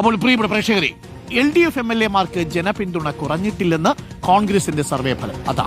അപ്പോൾ പ്രിയപ്പെട്ട പ്രേക്ഷകരെ L D F M L എമാർക്ക് ജനപിന്തുണ കുറഞ്ഞിട്ടില്ലെന്ന് കോൺഗ്രസിന്റെ സർവേ ഫലം. അതാ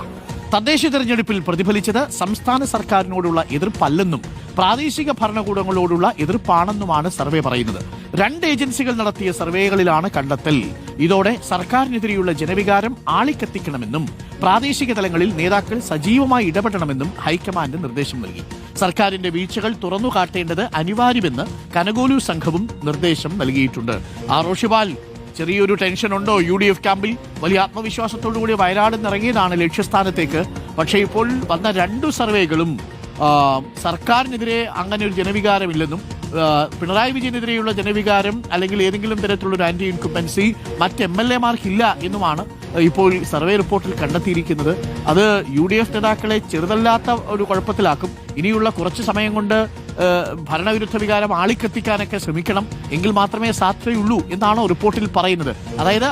തദ്ദേശ തെരഞ്ഞെടുപ്പിൽ പ്രതിഫലിച്ചത് സംസ്ഥാന സർക്കാരിനോടുള്ള എതിർപ്പല്ലെന്നും പ്രാദേശിക ഭരണകൂടങ്ങളോടുള്ള എതിർപ്പാണെന്നുമാണ് സർവേ പറയുന്നത്. രണ്ട് ഏജൻസികൾ നടത്തിയ സർവേകളിലാണ് കണ്ടെത്തൽ. ഇതോടെ സർക്കാരിനെതിരെയുള്ള ജനവികാരം ആളിക്കത്തിക്കണമെന്നും പ്രാദേശിക തലങ്ങളിൽ നേതാക്കൾ സജീവമായി ഇടപെടണമെന്നും ഹൈക്കമാൻഡ് നിർദ്ദേശം നൽകി. സർക്കാരിന്റെ വീഴ്ചകൾ തുറന്നു കാട്ടേണ്ടത് അനിവാര്യമെന്ന് കനകോലു സംഘവും നിർദ്ദേശം നൽകിയിട്ടുണ്ട്. ആ റോഷിപാൽ ചെറിയൊരു ടെൻഷൻ ഉണ്ടോ? യു ഡി എഫ് ക്യാമ്പിൽ വലിയ ആത്മവിശ്വാസത്തോടു കൂടി വയനാട് നിറങ്ങിയതാണ് ലക്ഷ്യസ്ഥാനത്തേക്ക്. പക്ഷേ ഇപ്പോൾ വന്ന രണ്ടു സർവേകളും സർക്കാരിനെതിരെ അങ്ങനെ ഒരു ജനവികാരമില്ലെന്നും പിണറായി വിജയനെതിരെയുള്ള ജനവികാരം അല്ലെങ്കിൽ ഏതെങ്കിലും തരത്തിലുള്ള ഒരു ആന്റി ഇൻകുമ്പൻസി മറ്റ് എം എൽ എമാർക്കില്ല എന്നുമാണ് ഇപ്പോൾ സർവേ റിപ്പോർട്ടിൽ കണ്ടെത്തിയിരിക്കുന്നത്. അത് യു ഡി എഫ് നേതാക്കളെ ചെറുതല്ലാത്ത ഒരു കുഴപ്പത്തിലാക്കും. ഇനിയുള്ള കുറച്ച് സമയം കൊണ്ട് ഭരണവിരുദ്ധ വികാരം ആളിക്കത്തിക്കാനൊക്കെ ശ്രമിക്കണം. എങ്കിൽ മാത്രമേ സാധ്യതയുള്ളൂ എന്നാണോ റിപ്പോർട്ടിൽ പറയുന്നത്. അതായത്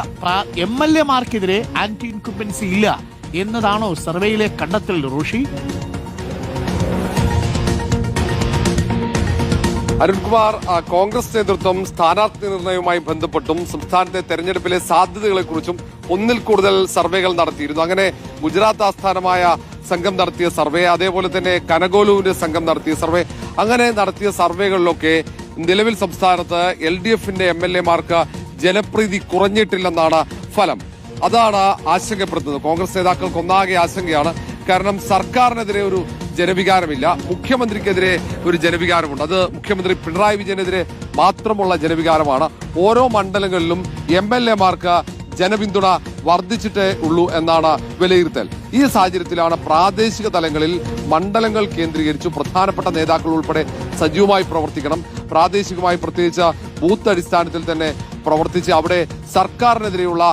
എം എൽ എമാർക്കെതിരെ ആന്റി ഇൻകുമ്പൻസി ഇല്ല എന്നതാണോ സർവേയിലെ കണ്ടെത്തൽ റോഷി? അരുൺകുമാർ കോൺഗ്രസ് നേതൃത്വം സ്ഥാനാർത്ഥി നിർണയവുമായി ബന്ധപ്പെട്ടും സംസ്ഥാനത്തെ തെരഞ്ഞെടുപ്പിലെ സാധ്യതകളെക്കുറിച്ചും ഒന്നിൽ കൂടുതൽ സർവേകൾ നടത്തിയിരുന്നു. അങ്ങനെ ഗുജറാത്ത് ആസ്ഥാനമായ സംഘം നടത്തിയ സർവേ അതേപോലെ തന്നെ കനഗോലുവിന്റെ സംഘം നടത്തിയ സർവേ അങ്ങനെ നടത്തിയ സർവേകളിലൊക്കെ നിലവിൽ സംസ്ഥാനത്ത് എൽ ഡി എഫിന്റെ എം എൽ എമാർക്ക് ജനപ്രീതി കുറഞ്ഞിട്ടില്ലെന്നാണ് ഫലം. അതാണ് ആശങ്കപ്പെടുത്തുന്നത്. കോൺഗ്രസ് നേതാക്കൾക്ക് ഒന്നാകെ ആശങ്കയാണ്. കാരണം സർക്കാരിനെതിരെ ഒരു ജനവികാരമില്ല. മുഖ്യമന്ത്രിക്കെതിരെ ഒരു ജനവികാരമുണ്ട്. അത് മുഖ്യമന്ത്രി പിണറായി വിജയനെതിരെ മാത്രമുള്ള ജനവികാരമാണ്. ഓരോ മണ്ഡലങ്ങളിലും എം എൽ എമാർക്ക് ജനപിന്തുണ വർദ്ധിച്ചിട്ടേ ഉള്ളൂ എന്നാണ് വിലയിരുത്തൽ. ഈ സാഹചര്യത്തിലാണ് പ്രാദേശിക തലങ്ങളിൽ മണ്ഡലങ്ങൾ കേന്ദ്രീകരിച്ചു പ്രധാനപ്പെട്ട നേതാക്കൾ ഉൾപ്പെടെ സജീവമായി പ്രവർത്തിക്കണം. പ്രാദേശികമായി പ്രത്യേകിച്ച് ബൂത്ത് അടിസ്ഥാനത്തിൽ തന്നെ പ്രവർത്തിച്ച് അവിടെ സർക്കാരിനെതിരെയുള്ള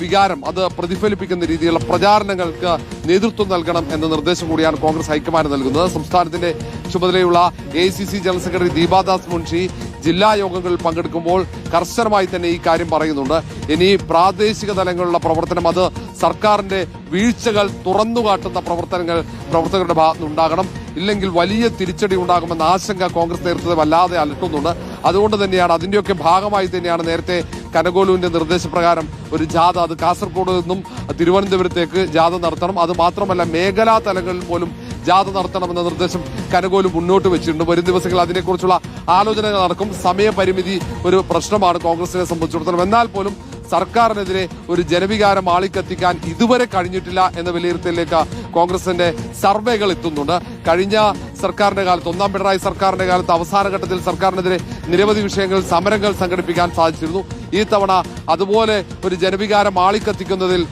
വികാരം അത് പ്രതിഫലിപ്പിക്കുന്ന രീതിയിലുള്ള പ്രചാരണങ്ങൾക്ക് നേതൃത്വം നൽകണം എന്ന നിർദ്ദേശം കൂടിയാണ് കോൺഗ്രസ് ഹൈക്കമാൻഡ് നൽകുന്നത്. സംസ്ഥാനത്തിന്റെ ചുമതലയുള്ള A general secretary Deepa Das Munshi ജില്ലാ യോഗങ്ങളിൽ പങ്കെടുക്കുമ്പോൾ കർശനമായി തന്നെ ഈ കാര്യം പറയുന്നുണ്ട്. ഇനി പ്രാദേശിക തലങ്ങളിലുള്ള പ്രവർത്തനം അത് സർക്കാരിന്റെ വീഴ്ചകൾ തുറന്നുകാട്ടുന്ന പ്രവർത്തനങ്ങൾ പ്രവർത്തകരുടെ ഭാഗത്ത് ഉണ്ടാകണം ഇല്ലെങ്കിൽ വലിയ തിരിച്ചടി ഉണ്ടാകുമെന്ന ആശങ്ക കോൺഗ്രസ് നേതൃത്വം വല്ലാതെ അലട്ടുന്നുണ്ട്. അതുകൊണ്ട് തന്നെയാണ് അതിന്റെയൊക്കെ ഭാഗമായി തന്നെയാണ് നേരത്തെ കനകോലുവിന്റെ നിർദ്ദേശപ്രകാരം ഒരു ജാഥ അത് കാസർഗോഡ് നിന്നും തിരുവനന്തപുരത്തേക്ക് ജാഥ നടത്തണം. അത് മാത്രമല്ല മേഖലാ തലങ്ങളിൽ പോലും ജാഥ നടത്തണമെന്ന നിർദ്ദേശം കനകോലും മുന്നോട്ട് വെച്ചിട്ടുണ്ട്. വരും ദിവസങ്ങളിൽ അതിനെക്കുറിച്ചുള്ള ആലോചനകൾ നടക്കും. സമയപരിമിതി ഒരു പ്രശ്നമാണ് കോൺഗ്രസിനെ സംബന്ധിച്ചിടത്തോളം. എന്നാൽ പോലും സർക്കാരിനെതിരെ ഒരു ജനവികാരം ആളിക്കത്തിക്കാൻ ഇതുവരെ കഴിഞ്ഞിട്ടില്ല എന്ന വിലയിരുത്തലിലേക്ക് കോൺഗ്രസിന്റെ സർവേകൾ എത്തുന്നുണ്ട്. കഴിഞ്ഞ സർക്കാരിന്റെ കാലത്ത് ഒന്നാം പിണറായി സർക്കാരിന്റെ കാലത്ത് അവസാന ഘട്ടത്തിൽ സർക്കാരിനെതിരെ നിരവധി വിഷയങ്ങളിൽ സമരങ്ങൾ സംഘടിപ്പിക്കാൻ സാധിച്ചിരുന്നു. ഈ തവണ അതുപോലെ ഒരു ജനവികാരം ആളിക്കത്തിക്കുന്നതിൽ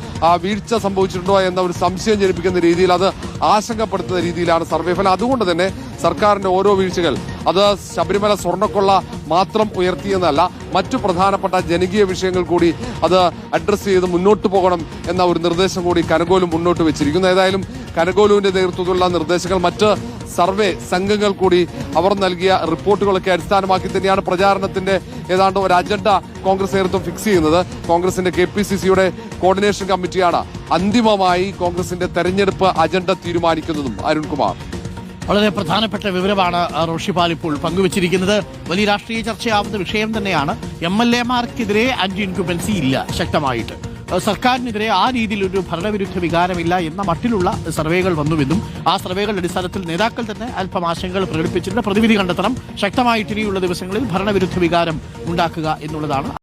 വീഴ്ച സംഭവിച്ചിട്ടുണ്ടോ എന്ന ഒരു സംശയം ജനിപ്പിക്കുന്ന രീതിയിൽ അത് ആശങ്കപ്പെടുത്തുന്ന രീതിയിലാണ് സർവേ. ഫലം അതുകൊണ്ട് തന്നെ സർക്കാരിന്റെ ഓരോ വീഴ്ചകൾ അത് ശബരിമല സ്വർണക്കൊള്ള മാത്രം ഉയർത്തിയെന്നല്ല മറ്റു പ്രധാനപ്പെട്ട ജനകീയ വിഷയങ്ങൾ കൂടി അത് അഡ്രസ്സ് ചെയ്ത് മുന്നോട്ട് പോകണം എന്ന ഒരു നിർദ്ദേശം കൂടി കനകോലും മുന്നോട്ട് വെച്ചിരിക്കുന്നു. ഏതായാലും കനകോലുവിന്റെ നേതൃത്വത്തിലുള്ള നിർദ്ദേശങ്ങൾ മറ്റ് സർവേ സംഘങ്ങൾ കൂടി അവർ നൽകിയ റിപ്പോർട്ടുകളൊക്കെ അടിസ്ഥാനമാക്കി തന്നെയാണ് പ്രചാരണത്തിന്റെ ഏതാണ്ട് ഒരു അജണ്ട കോൺഗ്രസ് നേതൃത്വം ഫിക്സ് ചെയ്യുന്നത്. കോൺഗ്രസിന്റെ കെ പി സി സിയുടെ കോർഡിനേഷൻ കമ്മിറ്റിയാണ് അന്തിമമായി കോൺഗ്രസിന്റെ തെരഞ്ഞെടുപ്പ് അജണ്ട തീരുമാനിക്കുന്നതും. അരുൺകുമാർ. വളരെ പ്രധാനപ്പെട്ട വിവരമാണ് റോഷിപാൽ ഇപ്പോൾ പങ്കുവച്ചിരിക്കുന്നത്. വലിയ രാഷ്ട്രീയ ചർച്ചയാവുന്ന വിഷയം തന്നെയാണ്. എം എൽ എമാർക്കെതിരെ ആന്റി ഇൻക്യുബൻസി ഇല്ല ശക്തമായിട്ട്. സർക്കാരിനെതിരെ ആ രീതിയിൽ ഒരു ഭരണവിരുദ്ധ വികാരമില്ല എന്ന മട്ടിലുള്ള സർവേകൾ വന്നുവെന്നും ആ സർവേകളുടെ അടിസ്ഥാനത്തിൽ നേതാക്കൾ തന്നെ അല്പം ആശങ്കകൾ പ്രകടിപ്പിച്ചിട്ടുണ്ട്. പ്രതിവിധി കണ്ടെത്തണം. ശക്തമായിട്ട് ഇനിയുള്ള ദിവസങ്ങളിൽ ഭരണവിരുദ്ധ വികാരം ഉണ്ടാക്കുക എന്നുള്ളതാണ്